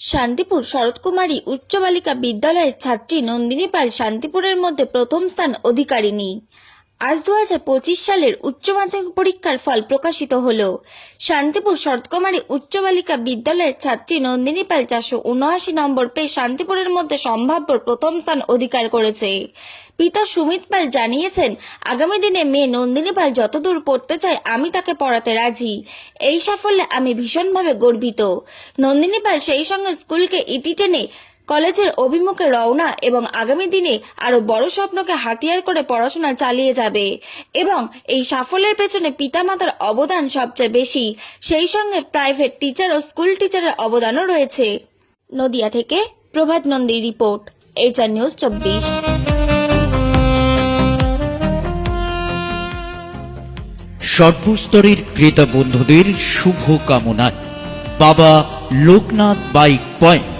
শান্তিপুর শরৎকুমারী উচ্চ বালিকা বিদ্যালয়ের ছাত্রী নন্দিনী পাল শান্তিপুরের মধ্যে প্রথম স্থান অধিকারিণী। আজ দু হাজার পঁচিশ সালের উচ্চ মাধ্যমিক পরীক্ষার ফল প্রকাশিত হলো। শান্তিপুর শর্তকুমারী উচ্চ বালিকা বিদ্যালয়ের ছাত্রী নন্দিনী পাল চারশো উনআশি নম্বর পেয়ে শান্তিপুরের মধ্যে সম্ভাব্য প্রথম স্থান অধিকার করেছে। পিতা সুমিত পাল জানিয়েছেন, আগামী দিনে মেয়ে নন্দিনী পাল যতদূর পড়তে চায়, আমি তাকে পড়াতে রাজি। এই সাফল্যে আমি ভীষণভাবে গর্বিত। নন্দিনী পাল সেই সঙ্গে স্কুলকে ইতি টেনে কলেজের অভিমুখে রওনা এবং আগামী দিনে আরও বড় স্বপ্নকে হাতিয়ার করে পড়াশোনা চালিয়ে যাবে। এবং এই সাফল্যের পেছনে পিতামাতার অবদান সবচেয়ে বেশি। সেই সঙ্গে প্রাইভেট টিচার ও স্কুল টিচারের অবদানও রয়েছে। নদিয়া থেকে Prabhat Nandi report HR news চব্বিশ। সর্বস্তরের ক্রেতা বন্ধুদের শুভ কামনায় বাবা লোকনাথ বাইক পয়েন্ট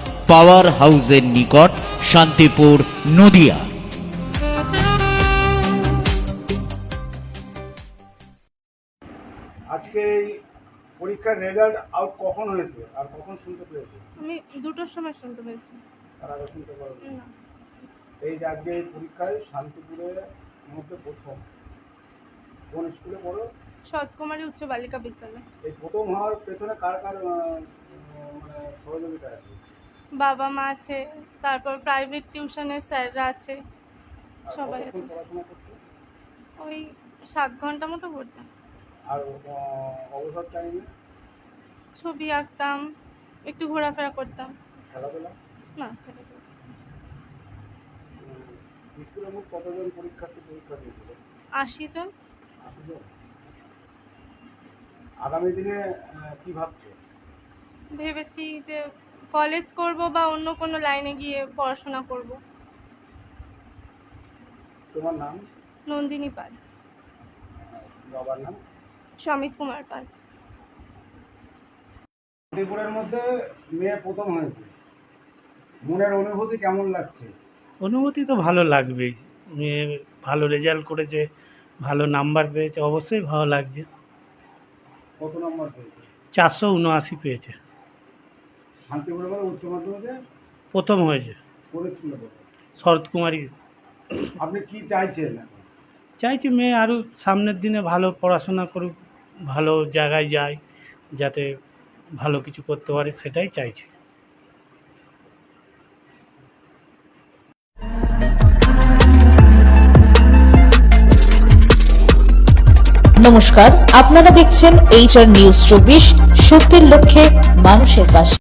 পাওয়ার হাউসের নিকট শান্তিপুর নদিয়া। আজকে এই পরীক্ষার রেজাল্ট আউট কখন হয়েছে? আর কখন শুনতে পেয়েছে? আমি দুটোর সময় শুনতে পেয়েছি। তার আগে শুনতে পারবে না। এই যে আজকে এই পরীক্ষায় শান্তিপুরের মধ্যে প্রথম। কোন স্কুলে পড়ো? সৎকুমারী উচ্চ বালিকা বিদ্যালয়। এই প্রথম হওয়ার পেছনে কার কার মানে সহযোগিতা আছে? বাবা মা আছে তারপর প্রাইভেট টিউশনের স্যাররা আছে সবাই আছে। ওই সাত ঘণ্টা মতো পড়তাম। আর অবসর টাইমে ছবি আঁকতাম একটু ঘোরাফেরা করতাম। খেলাধুলা? না খেলাধুলা। উম, মোট কতজন পরীক্ষার্থী পরীক্ষা দিয়েছিল? আশি জন। আগামী দিনে কি ভাবছ? ভেবেছি যে কলেজ করব বা অন্য কোনো লাইনে গিয়ে পড়াশোনা করব। তোমার নাম? নন্দিনী পাল। বাবার নাম? সমিত কুমার পাল। ত্রিপুরের মধ্যে মেয়ে প্রথম হয়েছে। মনের অনুভূতি কেমন লাগছে? অনুভূতি তো ভালো লাগবেই মেয়ে ভালো রেজাল্ট করেছে ভালো নাম্বার পেয়েছে অবশ্যই ভালো লাগছে। কত নম্বর পেয়েছে? চারশো উনআশি পেয়েছে। শান্তিপুরের উচ্চ মাধ্যমিকে প্রথম হয়েছে। শরৎ কুমারী আপনি কি চাইছেন চাইছি মেয়ে আরও সামনের দিনে ভালো পড়াশোনা করুক ভালো জায়গায় যায় যাতে ভালো কিছু করতে পারে সেটাই চাইছি। নমস্কার আপনারা দেখছেন এইচআর নিউজ চব্বিশ সত্যের লক্ষ্যে মানুষের পাশে।